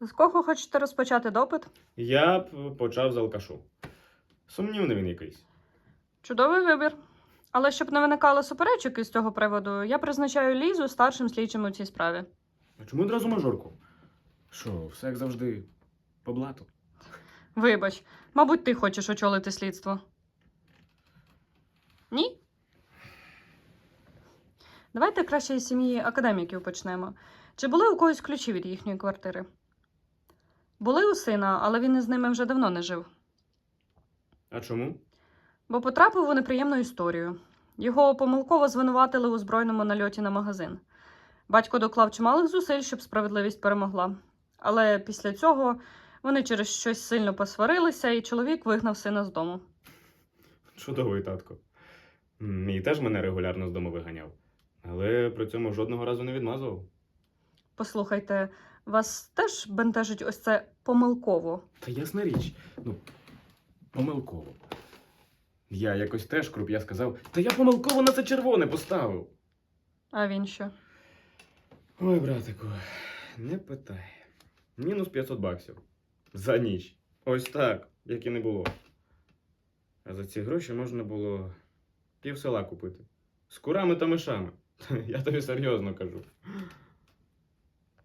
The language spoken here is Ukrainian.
З кого хочете розпочати допит? Я б почав з алкашу. Сумнівний він якийсь. Чудовий вибір. Але щоб не виникало суперечок із цього приводу, я призначаю Лізу старшим слідчим у цій справі. А чому одразу мажорку? Що, все як завжди, по блату. Вибач, мабуть, ти хочеш очолити слідство. Ні? Давайте краще із сім'ї академіків почнемо. Чи були у когось ключі від їхньої квартири? Були у сина, але він із ними вже давно не жив. А чому? Бо потрапив у неприємну історію. Його помилково звинуватили у збройному нальоті на магазин. Батько доклав чималих зусиль, щоб справедливість перемогла. Але після цього вони через щось сильно посварилися, і чоловік вигнав сина з дому. Чудовий татко. Мій теж мене регулярно з дому виганяв. Але при цьому жодного разу не відмазував. Послухайте, вас теж бентежить ось це помилково. Та ясна річ, ну, помилково. Я якось теж круп'я сказав, та я помилково на це червоне поставив. А він що? Ой, братику, не питай. Мінус 500 баксів. За ніч. Ось так, як і не було. А за ці гроші можна було пів села купити. З курами та мишами. Я тобі серйозно кажу.